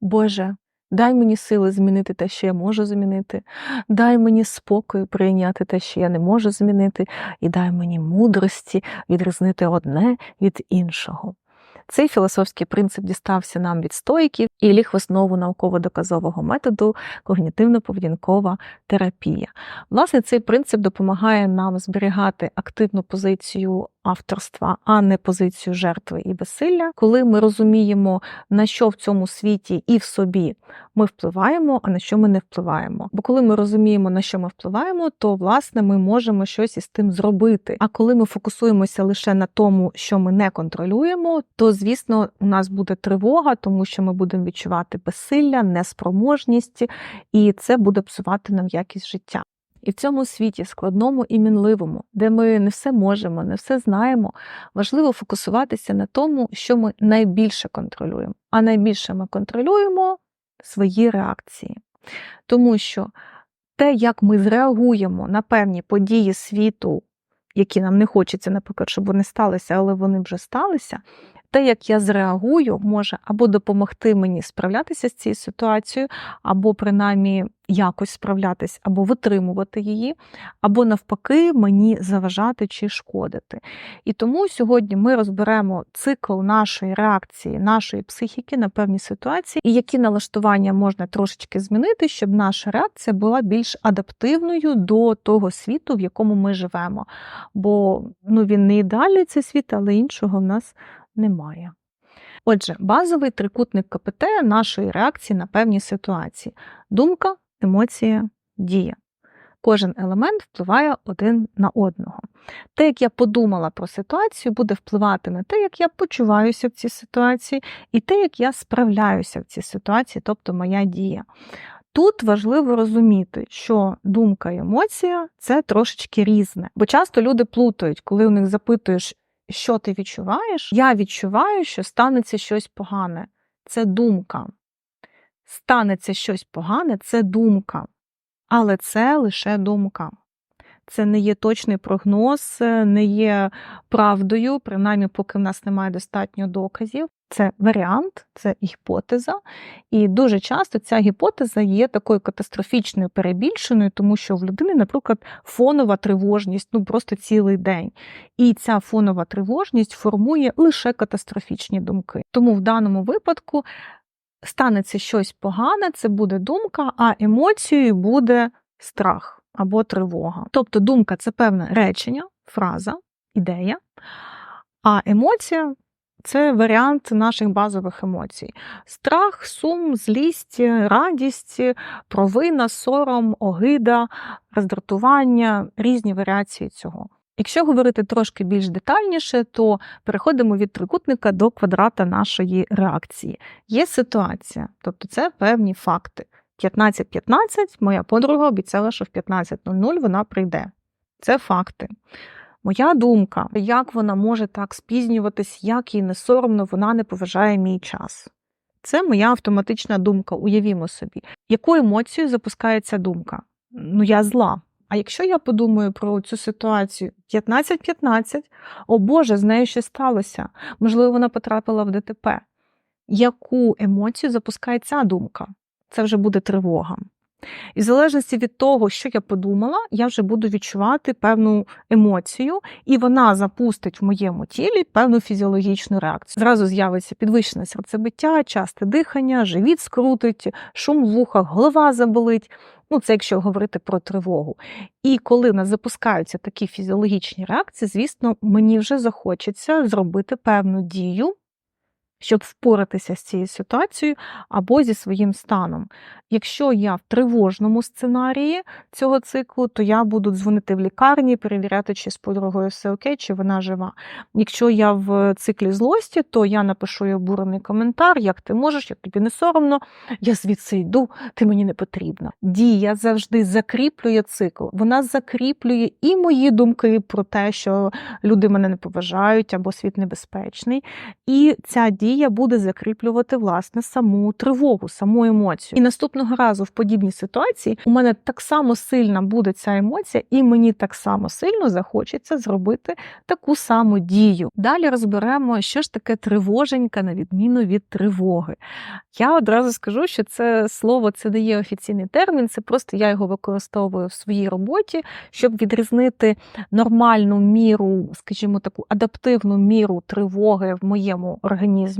Боже, дай мені сили змінити те, що я можу змінити, дай мені спокою прийняти те, що я не можу змінити, і дай мені мудрості відрізнити одне від іншого. Цей філософський принцип дістався нам від стоїків і ліг в основу науково-доказового методу когнітивно-поведінкова терапія. Власне, цей принцип допомагає нам зберігати активну позицію авторства, а не позицію жертви і безсилля, коли ми розуміємо, на що в цьому світі і в собі ми впливаємо, а на що ми не впливаємо. Бо коли ми розуміємо, на що ми впливаємо, то власне ми можемо щось із тим зробити. А коли ми фокусуємося лише на тому, що ми не контролюємо, то звісно у нас буде тривога, тому що ми будемо відчувати безсилля, неспроможність, і це буде псувати нам якість життя. І в цьому світі, складному і мінливому, де ми не все можемо, не все знаємо, важливо фокусуватися на тому, що ми найбільше контролюємо. А найбільше ми контролюємо свої реакції. Тому що те, як ми зреагуємо на певні події світу, які нам не хочеться, наприклад, щоб вони сталися, але вони вже сталися, те, як я зреагую, може або допомогти мені справлятися з цією ситуацією, або принаймні якось справлятись, або витримувати її, або навпаки, мені заважати чи шкодити. І тому сьогодні ми розберемо цикл нашої реакції, нашої психіки на певні ситуації, і які налаштування можна трошечки змінити, щоб наша реакція була більш адаптивною до того світу, в якому ми живемо. Бо ну, він не ідеальний цей світ, але іншого в нас немає. Отже, базовий трикутник КПТ нашої реакції на певні ситуації: думка, емоція, дія. Кожен елемент впливає один на одного. Те, як я подумала про ситуацію, буде впливати на те, як я почуваюся в цій ситуації, і те, як я справляюся в цій ситуації, тобто моя дія. Тут важливо розуміти, що думка і емоція це трошечки різне, бо часто люди плутають, коли у них запитуєш, що ти відчуваєш, я відчуваю, що станеться щось погане. Це думка. Станеться щось погане це думка. Але це лише думка. Це не є точний прогноз, не є правдою, принаймні, поки в нас немає достатньо доказів. Це варіант, це гіпотеза. І дуже часто ця гіпотеза є такою катастрофічною перебільшеною, тому що в людини, наприклад, фонова тривожність, ну просто цілий день. І ця фонова тривожність формує лише катастрофічні думки. Тому в даному випадку станеться щось погане, це буде думка, а емоцією буде страх або тривога. Тобто думка це певне речення, фраза, ідея, а емоція це варіант наших базових емоцій: страх, сум, злість, радість, провина, сором, огида, роздратування, різні варіації цього. Якщо говорити трошки більш детальніше, то переходимо від трикутника до квадрата нашої реакції. Є ситуація, тобто це певні факти. 15.15 моя подруга обіцяла, що в 15.00 вона прийде. Це факти. Моя думка, як вона може так спізнюватись, як їй не соромно, вона не поважає мій час. Це моя автоматична думка, уявімо собі. Яку емоцію запускає ця думка? Ну, я зла. А якщо я подумаю про цю ситуацію 15-15, о Боже, з нею щось сталося. Можливо, вона потрапила в ДТП. Яку емоцію запускає ця думка? Це вже буде тривога. І в залежності від того, що я подумала, я вже буду відчувати певну емоцію, і вона запустить в моєму тілі певну фізіологічну реакцію. Зразу з'явиться підвищене серцебиття, часте дихання, живіт скрутить, шум в вухах, голова заболить. Ну, це якщо говорити про тривогу. І коли в нас запускаються такі фізіологічні реакції, звісно, мені вже захочеться зробити певну дію, щоб впоратися з цією ситуацією або зі своїм станом. Якщо я в тривожному сценарії цього циклу, то я буду дзвонити в лікарні, перевіряти, чи з подругою все окей, чи вона жива. Якщо я в циклі злості, то я напишу їй обурений коментар, як ти можеш, як тобі не соромно, я звідси йду, ти мені не потрібна. Дія завжди закріплює цикл. Вона закріплює і мої думки про те, що люди мене не поважають або світ небезпечний. І ця дія буде закріплювати власне саму тривогу, саму емоцію. І наступного разу в подібній ситуації у мене так само сильна буде ця емоція, і мені так само сильно захочеться зробити таку саму дію. Далі розберемо, що ж таке тривоженька, на відміну від тривоги. Я одразу скажу, що це слово це не є офіційний термін, це просто я його використовую в своїй роботі, щоб відрізнити нормальну міру, скажімо, таку адаптивну міру тривоги в моєму організмі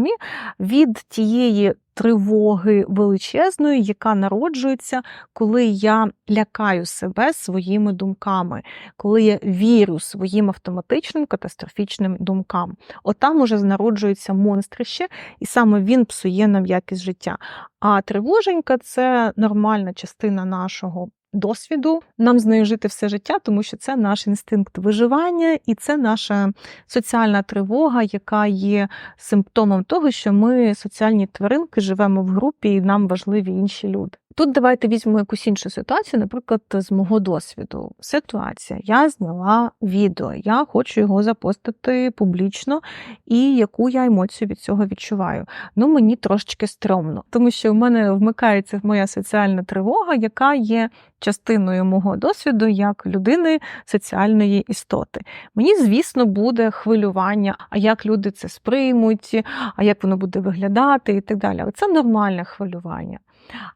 від тієї тривоги величезної, яка народжується, коли я лякаю себе своїми думками, коли я вірю своїм автоматичним катастрофічним думкам. Отам уже народжується монстрище, і саме він псує нам якість життя. А тривоженька це нормальна частина нашого. Досвіду нам з нею жити все життя, тому що це наш інстинкт виживання, і це наша соціальна тривога, яка є симптомом того, що ми соціальні тваринки живемо в групі, і нам важливі інші люди. Тут давайте візьмемо якусь іншу ситуацію, наприклад, з мого досвіду. Ситуація: я зняла відео, я хочу його запостити публічно, і яку я емоцію від цього відчуваю. Ну, мені трошечки стрьомно, тому що в мене вмикається моя соціальна тривога, яка є частиною мого досвіду як людини соціальної істоти. Мені, звісно, буде хвилювання, а як люди це сприймуть, а як воно буде виглядати, і так далі. Але це нормальне хвилювання.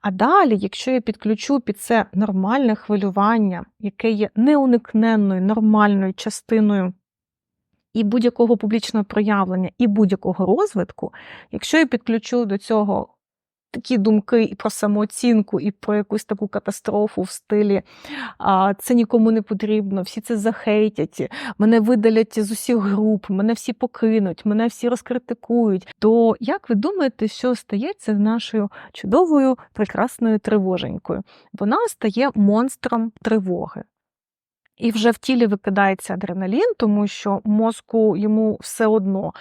А далі, якщо я підключу під це нормальне хвилювання, яке є неуникненною, нормальною частиною і будь-якого публічного проявлення, і будь-якого розвитку, якщо я підключу до цього такі думки і про самооцінку, і про якусь таку катастрофу в стилі а, це нікому не потрібно, всі це захейтять, мене видалять з усіх груп, мене всі покинуть, мене всі розкритикують. То як ви думаєте, що стається з нашою чудовою прекрасною тривоженькою? Вона стає монстром тривоги. І вже в тілі викидається адреналін, тому що мозку йому все одно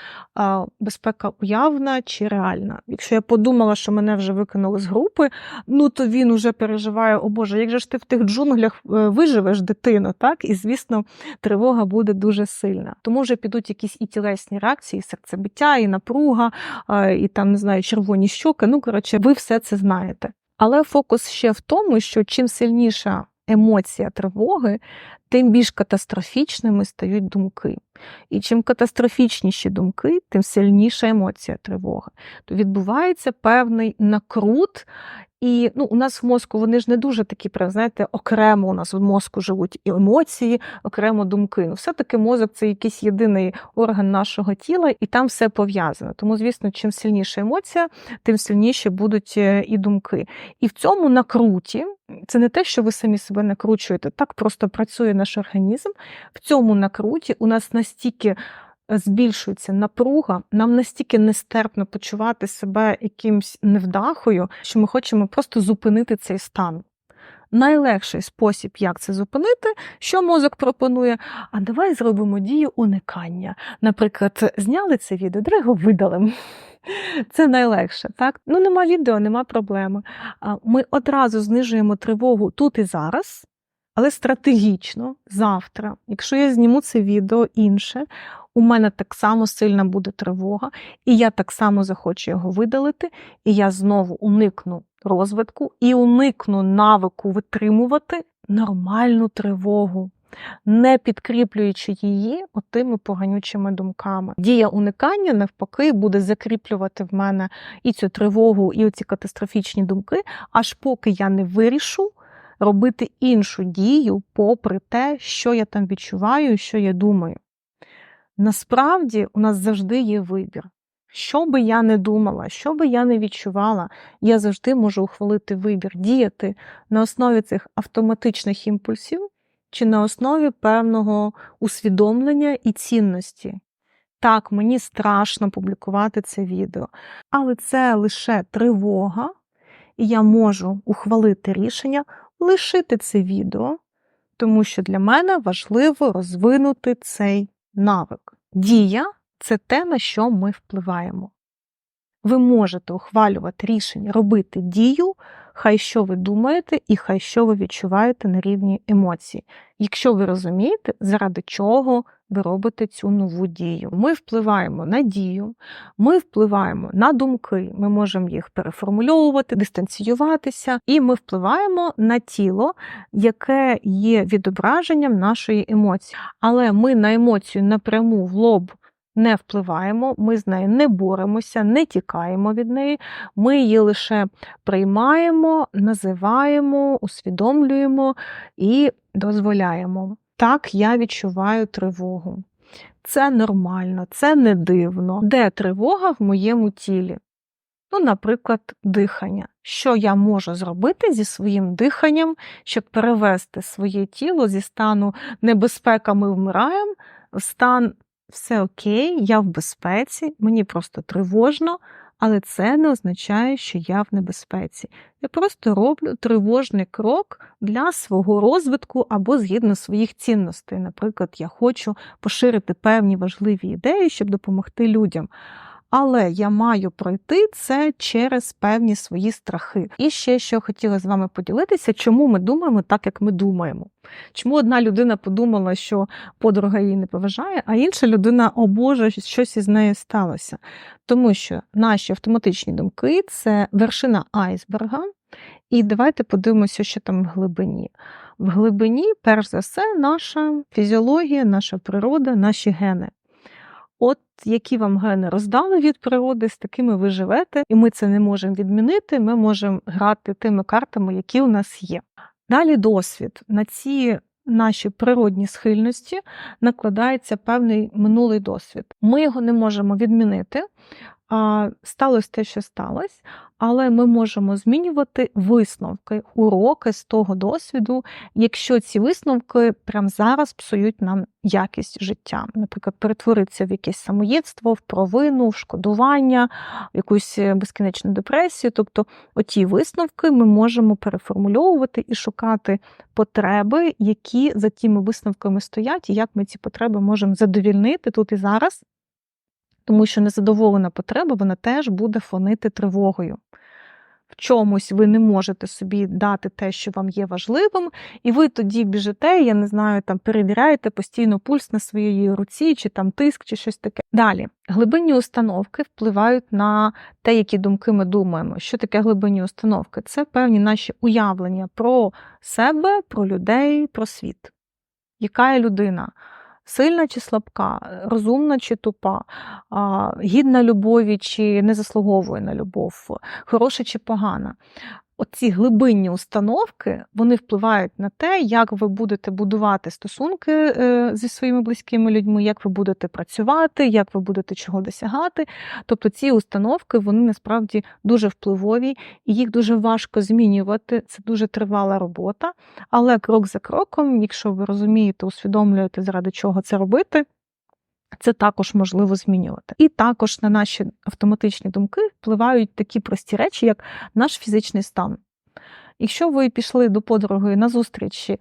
безпека уявна чи реальна. Якщо я подумала, що мене вже викинули з групи, ну то він уже переживає, о Боже, як же ж ти в тих джунглях е, виживеш дитину, так? І, звісно, тривога буде дуже сильна. Тому вже підуть якісь і тілесні реакції, і серцебиття, і напруга, і там, не знаю, червоні щоки. Ну, коротше, ви все це знаєте. Але фокус ще в тому, що чим сильніша емоція тривоги, тим більш катастрофічними стають думки. І чим катастрофічніші думки, тим сильніша емоція тривоги. То відбувається певний накрут. І ну, у нас в мозку вони ж не дуже такі, знаєте, окремо у нас в мозку живуть і емоції, окремо думки. Ну, Все-таки мозок це якийсь єдиний орган нашого тіла, і там все пов'язано. Тому, звісно, чим сильніша емоція, тим сильніші будуть е, і думки. І в цьому накруті це не те, що ви самі себе накручуєте, так просто працює наш організм. В цьому накруті у нас настільки е, збільшується напруга, нам настільки нестерпно почувати себе якимсь невдахою, що ми хочемо просто зупинити цей стан. Найлегший спосіб, як це зупинити, що мозок пропонує. А давай зробимо дію уникання. Наприклад, зняли це відео, дорого видалимо. Це найлегше, так? Ну, нема відео, нема проблеми. Ми одразу знижуємо тривогу тут і зараз, але стратегічно завтра, якщо я зніму це відео інше, у мене так само сильна буде тривога, і я так само захочу його видалити, і я знову уникну розвитку і уникну навику витримувати нормальну тривогу не підкріплюючи її отими поганючими думками. Дія уникання, навпаки, буде закріплювати в мене і цю тривогу, і оці катастрофічні думки, аж поки я не вирішу робити іншу дію, попри те, що я там відчуваю, що я думаю. Насправді, у нас завжди є вибір. Що би я не думала, що би я не відчувала, я завжди можу ухвалити вибір, діяти на основі цих автоматичних імпульсів чи на основі певного усвідомлення і цінності. Так, мені страшно публікувати це відео, але це лише тривога, і я можу ухвалити рішення лишити це відео, тому що для мене важливо розвинути цей навик. Дія це те, на що ми впливаємо. Ви можете ухвалювати рішення робити дію, хай що ви думаєте, і хай що ви відчуваєте на рівні емоцій. Якщо ви розумієте, заради чого ви робите цю нову дію. Ми впливаємо на дію, ми впливаємо на думки, ми можемо їх переформульовувати, дистанціюватися, і ми впливаємо на тіло, яке є відображенням нашої емоції. Але ми на емоцію напряму в лоб не впливаємо, ми з нею не боремося, не тікаємо від неї. Ми її лише приймаємо, називаємо, усвідомлюємо і дозволяємо. Так я відчуваю тривогу. Це нормально, це не дивно. Де тривога в моєму тілі? Ну, наприклад, дихання. Що я можу зробити зі своїм диханням, щоб перевести своє тіло зі стану небезпека, ми вмираємо, в стан все окей, я в безпеці, мені просто тривожно, але це не означає, що я в небезпеці. Я просто роблю тривожний крок для свого розвитку або згідно своїх цінностей. Наприклад, я хочу поширити певні важливі ідеї, щоб допомогти людям. Але я маю пройти це через певні свої страхи. І ще що хотіла з вами поділитися, чому ми думаємо так, як ми думаємо. Чому одна людина подумала, що подруга її не поважає, а інша людина, о Боже, щось із нею сталося. Тому що наші автоматичні думки це вершина айсберга. І давайте подивимося, що там в глибині. В глибині, перш за все, наша фізіологія, наша природа, наші гени. От які вам гени роздали від природи, з такими ви живете, і ми це не можемо відмінити. Ми можемо грати тими картами, які у нас є. Далі досвід. На ці наші природні схильності накладається певний минулий досвід. Ми його не можемо відмінити. Сталося те, що сталося, але ми можемо змінювати висновки, уроки з того досвіду, якщо ці висновки прямо зараз псують нам якість життя. Наприклад, перетворитися в якесь самоєдство, в провину, в шкодування, в якусь безкінечну депресію. Тобто, оті висновки ми можемо переформульовувати і шукати потреби, які за тими висновками стоять, і як ми ці потреби можемо задовільнити тут і зараз тому що незадоволена потреба вона теж буде фонити тривогою. В чомусь ви не можете собі дати те, що вам є важливим, і ви тоді біжите, я не знаю, там перевіряєте постійно пульс на своїй руці, чи там тиск, чи щось таке. Далі, глибинні установки впливають на те, які думки ми думаємо. Що таке глибинні установки? Це певні наші уявлення про себе, про людей, про світ. Яка є людина? Сильна чи слабка, розумна чи тупа, гідна любові чи не заслуговує на любов, хороша чи погана оці глибинні установки вони впливають на те, як ви будете будувати стосунки е, зі своїми близькими людьми, як ви будете працювати, як ви будете чого досягати. Тобто ці установки вони насправді дуже впливові і їх дуже важко змінювати. Це дуже тривала робота. Але крок за кроком, якщо ви розумієте, усвідомлюєте, заради чого це робити. Це також можливо змінювати. І також на наші автоматичні думки впливають такі прості речі, як наш фізичний стан. Якщо ви пішли до подруги на зустрічі,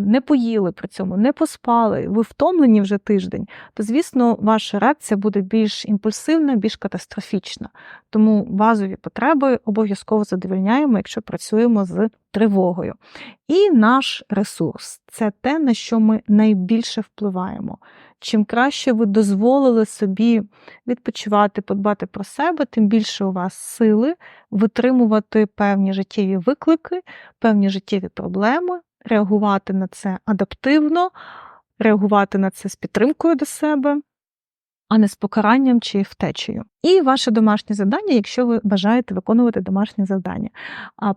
не поїли при цьому, не поспали, ви втомлені вже тиждень, то, звісно, ваша реакція буде більш імпульсивна, більш катастрофічна. Тому базові потреби обов'язково задовільняємо, якщо працюємо з тривогою. І наш ресурс це те, на що ми найбільше впливаємо. Чим краще ви дозволили собі відпочивати, подбати про себе, тим більше у вас сили витримувати певні життєві виклики, певні життєві проблеми, реагувати на це адаптивно, реагувати на це з підтримкою до себе. А не з покаранням чи втечею. І ваше домашнє завдання, якщо ви бажаєте виконувати домашнє завдання,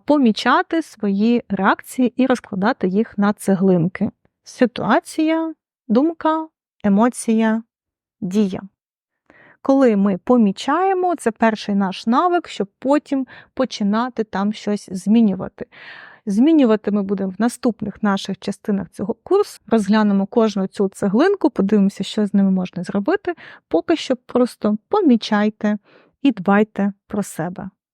помічати свої реакції і розкладати їх на цеглинки. Ситуація, думка, емоція, дія. Коли ми помічаємо, це перший наш навик, щоб потім починати там щось змінювати. Змінювати ми будемо в наступних наших частинах цього курсу. Розглянемо кожну цю цеглинку, подивимося, що з ними можна зробити. Поки що просто помічайте і дбайте про себе.